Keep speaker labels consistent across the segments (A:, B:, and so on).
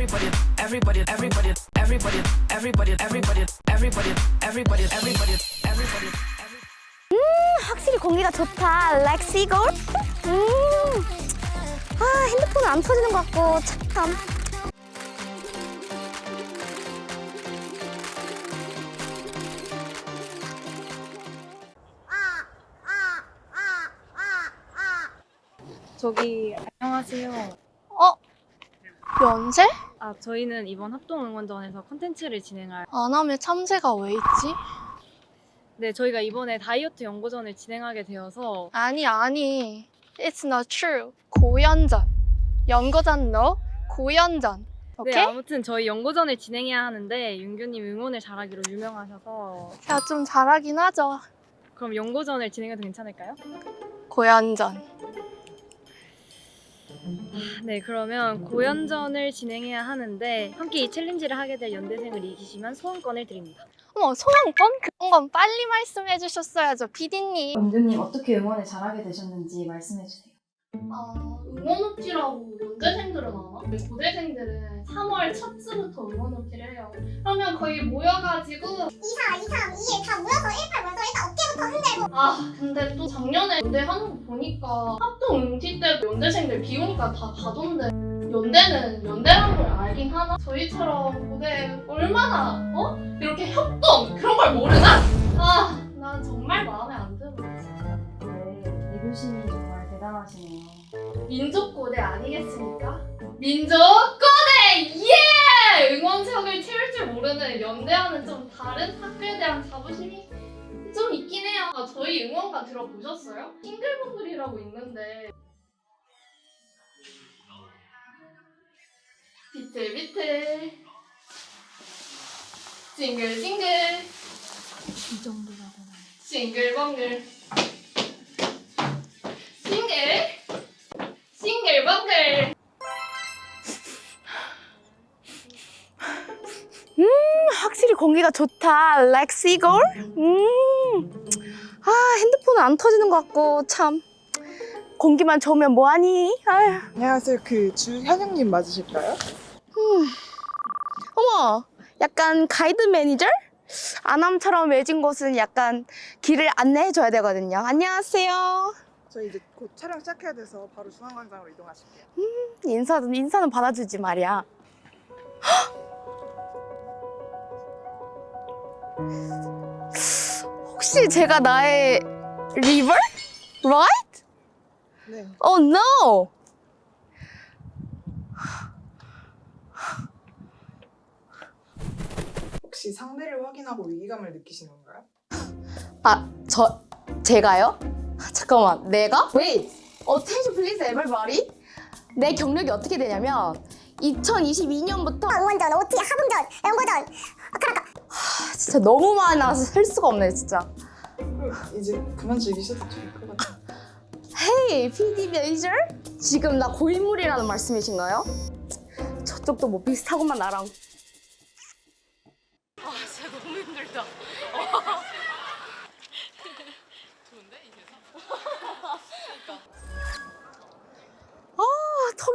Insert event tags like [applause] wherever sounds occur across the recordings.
A: everybody, everybody, everybody, everybody, everybody, everybody, everybody, everybody, everybody, everybody.
B: 확실히 공기가 좋다. 렉시 골. 음. 아, 핸드폰은 안 터지는 것 같고 참.
C: 저기 안녕하세요.
D: 어? 연세?
C: 아 저희는 이번 합동 응원전에서 콘텐츠를 진행할
D: 안함에 참새가 왜 있지?
C: 네 저희가 이번에 다이어트 연고전을 진행하게 되어서
D: 아니 아니 It's not true 고연전 연거전 no 고연전 오케이?
C: 네 아무튼 저희 연고전을 진행해야 하는데 윤규님 응원을 잘하기로 유명하셔서
D: 제가 좀 잘하긴 하죠
C: 그럼 연고전을 진행해도 괜찮을까요?
D: 고연전
C: 네 그러면 고연전을 진행해야 하는데 함께 이 챌린지를 하게 될 연대생을 이기시면 소원권을 드립니다.
D: 어머 소원권? 그런 건 빨리 말씀해 주셨어야죠 피디님
C: 윤규님 어떻게 응원을 잘하게 되셨는지 말씀해 주세요.
D: 아, 응원업지라고 연대생들은 아나? 고대생들은 3월 첫 주부터 응원업지를 해요 그러면 거기 모여가지고
E: 2, 4, 2, 3, 2, 1다 모여서 1, 8 모여서 일단
D: 아 근데 또 작년에 연대 하는 거 보니까 합동 응티 때 연대생들 비 오니까 다 가던데 연대는 연대라는 걸 알긴 하나? 저희처럼 고대 얼마나 어? 이렇게 협동 그런 걸 모르나? 아 난 정말 마음에 안 들어
C: 네 이교신이 정말 대단하시네요.
D: 민족고대 아니겠습니까? 민족고대! 예! 응원석을 채울 줄 모르는 연대와는 좀 다른 학교에 대한 자부심이 좀 있긴 해요. 아, 저희 응원가 들어보셨어요? 싱글벙글이라고 있는데 비틀비틀 징글징글
C: 이 정도라고는.
D: 싱글벙글 싱글 싱글벙글
B: 확실히 공기가 좋다. 렉시골. 음. 아, 핸드폰은 안 터지는 것 같고 참. 공기만 좋으면 뭐하니? 아휴.
F: 안녕하세요. 그 주현영님 맞으실까요?
B: 어머, 약간 가이드 매니저? 아남처럼 외진 곳은 약간 길을 안내해줘야 되거든요. 안녕하세요.
F: 저희 이제 곧 촬영 시작해야 돼서 바로 중앙광장으로 이동하실게요.
B: 인사는 인사는 받아주지 말이야. 혹시 제가 나의 리버? Right?
F: 네.
B: Oh no!
F: 혹시 상대를 확인하고 위기감을 느끼시는 건가요?
B: 아, 저 제가요? 잠깐만, 내가? Wait, attention please everybody. 내 경력이 어떻게 되냐면 2022년부터
E: 응원전, OT, 합음전, 연고전
B: 진짜 너무 많아서 셀 수가 없네 진짜.
F: 이제 그만 즐기셔도 좋을 것 같아요.
B: 헤이 PD 매니저? 지금 나 고인물이라는 말씀이신가요? 저쪽도 뭐 비슷하구만 나랑.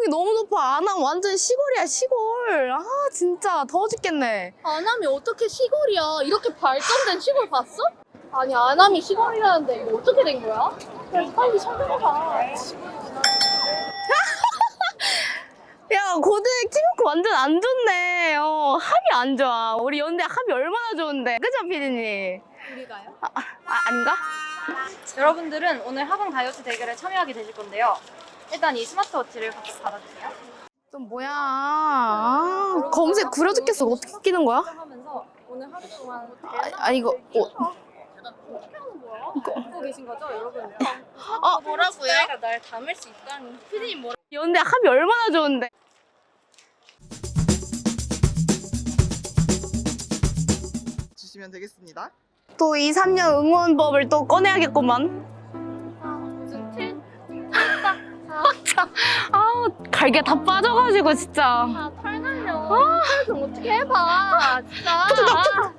B: 턱이 너무 높아. 아남 완전 시골이야 시골. 아 진짜 더워 죽겠네.
D: 아남이 어떻게 시골이야? 이렇게 발전된 시골 봤어? 아니 아남이 시골이라는데 이거 어떻게 된 거야? 그래 빨리 설명해봐. [laughs]
B: 야 고등 팀워크 완전 안 좋네. 어 합이 안 좋아. 우리 연대 합이 얼마나 좋은데. 그죠 피디님?
C: 우리가요?
B: 아 아닌가?
C: 여러분들은 오늘 합동 다이어트 대결에 참여하게 되실 건데요. 일단 이 스마트워치를 각각 받아주세요.
B: 좀 뭐야. 아, 검색 구려 죽겠어. 어떻게 끼는 거야?
C: 하면서 오늘 하루 동안
B: 아, 아 이거 어,
C: 듣고 계신 거죠, 여러분?
B: 어,
D: 뭐라고요? 날 담을 수 있다니. 피디님 뭐라?
B: 연대 합이 얼마나 좋은데.
F: 주시면 되겠습니다.
B: 또 2, 3년 응원법을 또 꺼내야겠구만. 아우 갈게 다 빠져가지고 진짜.
D: 아 털 날려. 털좀 어떻게 해봐. 진짜.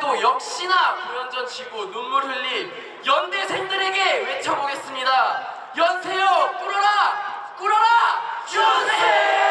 G: 올해도 역시나 고연전 치고 눈물 흘린 연대생들에게 외쳐보겠습니다. 연세요 꿇어라 꿇어라 연세!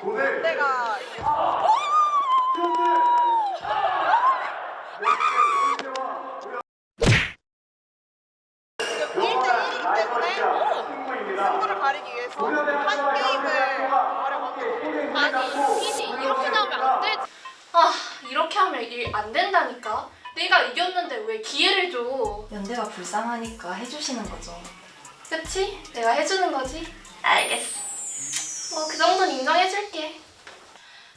F: 고대가 이겼습니다. 지금 1대 1이기 때문에 승부를 가리기 위해서 한 게임을 하려고 합니다.
D: 아니, 이지 이렇게 나오면 안 되지. 아, 이렇게 하면 이게 안 된다니까. 내가 이겼는데 왜 기회를 줘?
H: 연대가 불쌍하니까 해주시는 거죠.
D: 그치? 내가 해주는 거지? 알겠어. 뭐 그 정도는 인정해줄게.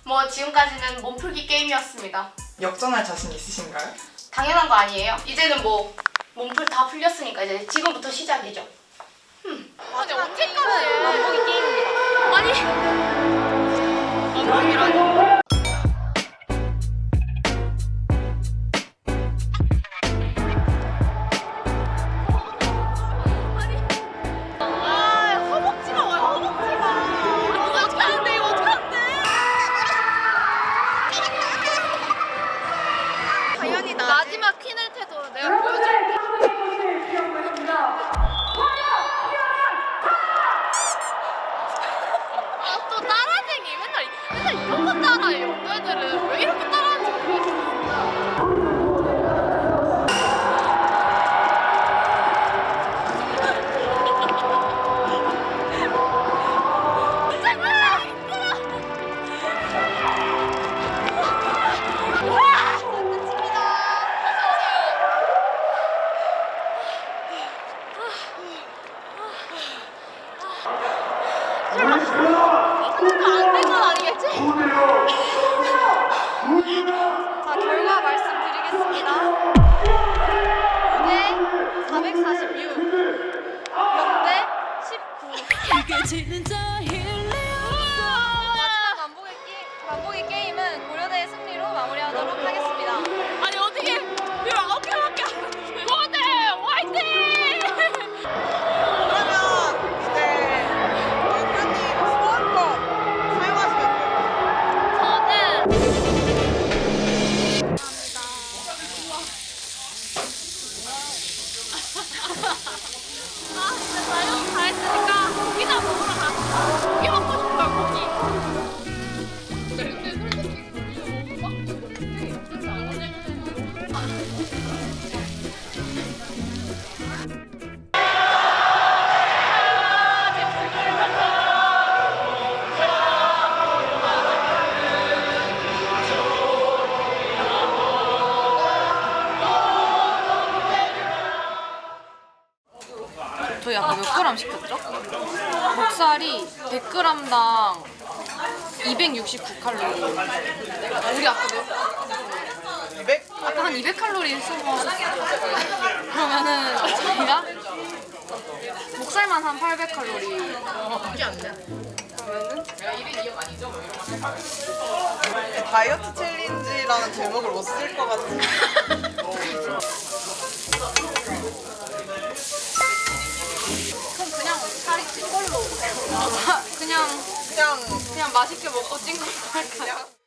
D: 뭐 지금까지는 몸풀기 게임이었습니다.
F: 역전할 자신 있으신가요?
D: 당연한 거 아니에요? 이제는 뭐 몸풀 다 풀렸으니까 이제 지금부터 시작이죠. 흠. 아니 언제까지?
C: 만보기 게임입니다.
D: 아니.
I: 저희 아까 몇 그램 시켰죠? 목살이 100g당 269칼로리. 우리 아까 몇?
F: 200?
I: 아까 한 200칼로리 쓰고 하셨어요. 그러면은 저희가 목살만 한 800칼로리. 그게 안 돼. 그러면은
F: 다이어트 챌린지라는 제목을 못 쓸 것 같은.
I: 그 [laughs] 그냥
F: 그냥
I: 그냥 맛있게 먹고 찐 걸로 할까요?